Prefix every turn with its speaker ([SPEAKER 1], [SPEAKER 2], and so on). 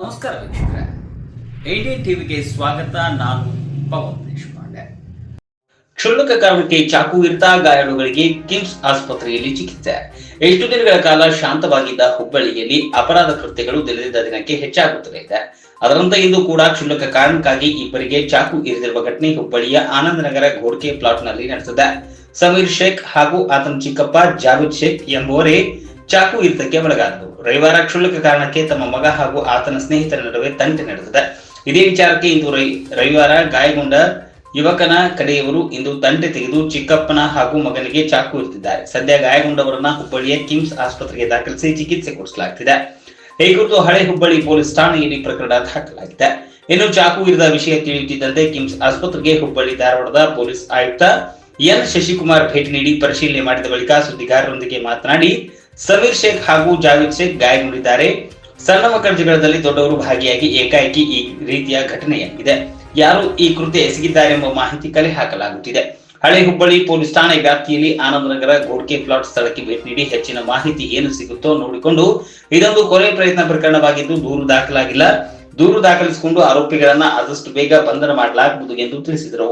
[SPEAKER 1] ನಮಸ್ಕಾರ ವೀಕ್ಷಕರೇ. ಐಡಿ ಟಿವಿಗೆ ಸ್ವಾಗತ. ನಾನು ಪವನ್ ದೇಶಪಾಂಡೆ. ಕ್ಷುಲ್ಲಕ ಕಾರಣಕ್ಕೆ ಚಾಕು ಇರ್ತಾ ಗಾಯಾಳುಗಳಿಗೆ ಕಿಮ್ಸ್ ಆಸ್ಪತ್ರೆಯಲ್ಲಿ ಚಿಕಿತ್ಸೆ. ಎಷ್ಟು ದಿನಗಳ ಕಾಲ ಶಾಂತವಾಗಿದ್ದ ಹುಬ್ಬಳ್ಳಿಯಲ್ಲಿ ಅಪರಾಧ ಕೃತ್ಯಗಳು ದಿನದಿಂದ ದಿನಕ್ಕೆ ಹೆಚ್ಚಾಗುತ್ತಲೇ ಇದೆ. ಅದರಂತೆ ಇಂದು ಕೂಡ ಕ್ಷುಲ್ಲಕ ಕಾರಣಕ್ಕಾಗಿ ಇಬ್ಬರಿಗೆ ಚಾಕು ಇರಿದಿರುವ ಘಟನೆ ಹುಬ್ಬಳ್ಳಿಯ ಆನಂದನಗರ ಘೋಡ್ಕೆ ಪ್ಲಾಟ್ನಲ್ಲಿ ನಡೆಸಿದೆ ಸಮೀರ್ ಶೇಖ್ ಹಾಗೂ ಆತನ ಚಿಕ್ಕಪ್ಪ ಜಾವೇದ್ ಶೇಖ್ ಎಂಬುವರೇ ಚಾಕು ಯುದ್ಧಕ್ಕೆ ಒಳಗಾದವು. ರವಿವಾರ ಕ್ಷುಲ್ಲಕ ಕಾರಣಕ್ಕೆ ತಮ್ಮ ಮಗ ಹಾಗೂ ಆತನ ಸ್ನೇಹಿತರ ನಡುವೆ ತಂಟೆ ನಡೆದಿದೆ. ಇದೇ ವಿಚಾರಕ್ಕೆ ಇಂದು ರವಿ- ರವಿವಾರ ಗಾಯಗೊಂಡ ಯುವಕನ ಕಡೆಯವರು ಇಂದು ತಂಟೆ ತೆಗೆದು ಚಿಕ್ಕಪ್ಪನ ಹಾಗೂ ಮಗನಿಗೆ ಚಾಕು ಇರ್ತಿದ್ದಾರೆ ಸದ್ಯ ಗಾಯಗೊಂಡವರನ್ನ ಹುಬ್ಬಳ್ಳಿಯ ಕಿಮ್ಸ್ ಆಸ್ಪತ್ರೆಗೆ ದಾಖಲಿಸಿ ಚಿಕಿತ್ಸೆ ಕೊಡಿಸಲಾಗ್ತಿದೆ. ಈ ಕುರಿತು ಹಳೆ ಹುಬ್ಬಳ್ಳಿ ಪೊಲೀಸ್ ಠಾಣೆಯಲ್ಲಿ ಪ್ರಕರಣ ದಾಖಲಾಗಿದೆ. ಇನ್ನು ಚಾಕು ಇರಿದ ವಿಷಯ ತಿಳಿಯುತ್ತಿದ್ದಂತೆ ಕಿಮ್ಸ್ ಆಸ್ಪತ್ರೆಗೆ ಹುಬ್ಬಳ್ಳಿ ಧಾರವಾಡದ ಪೊಲೀಸ್ ಆಯುಕ್ತ ಎನ್. ಶಶಿಕುಮಾರ್ ಭೇಟಿ ನೀಡಿ ಪರಿಶೀಲನೆ ಮಾಡಿದ ಬಳಿಕ ಸುದ್ದಿಗಾರರೊಂದಿಗೆ ಮಾತನಾಡಿ ಸಮೀರ್ ಶೇಖ್ ಹಾಗೂ ಜಾವೇದ್ ಶೇಖ್ ಗಾಯಗೊಂಡಿದ್ದಾರೆ. ಸಣ್ಣ ಮಕ್ಕಳ ದೊಡ್ಡವರು ಭಾಗಿಯಾಗಿ ಏಕಾಏಕಿ ಈ ರೀತಿಯ ಘಟನೆಯಾಗಿದೆ. ಯಾರು ಈ ಕೃತ್ಯ ಎಸಗಿದ್ದಾರೆ ಎಂಬ ಮಾಹಿತಿ ಕಲೆ ಹಾಕಲಾಗುತ್ತಿದೆ. ಹಳೆ ಹುಬ್ಬಳ್ಳಿ ಪೊಲೀಸ್ ಠಾಣೆ ವ್ಯಾಪ್ತಿಯಲ್ಲಿ ಆನಂದನಗರ ಗೋಡ್ಕೆ ಪ್ಲಾಟ್ ಸ್ಥಳಕ್ಕೆ ಭೇಟಿ ನೀಡಿ ಹೆಚ್ಚಿನ ಮಾಹಿತಿ ಏನು ಸಿಗುತ್ತೋ ನೋಡಿಕೊಂಡು ಇದೊಂದು ಕೊಲೆ ಪ್ರಯತ್ನ ಪ್ರಕರಣವಾಗಿದ್ದು ದೂರು ದಾಖಲಾಗಿಲ್ಲ. ದೂರು ದಾಖಲಿಸಿಕೊಂಡು ಆರೋಪಿಗಳನ್ನ ಆದಷ್ಟು ಬೇಗ ಬಂಧನ ಮಾಡಲಾಗುವುದು ಎಂದು ತಿಳಿಸಿದರು.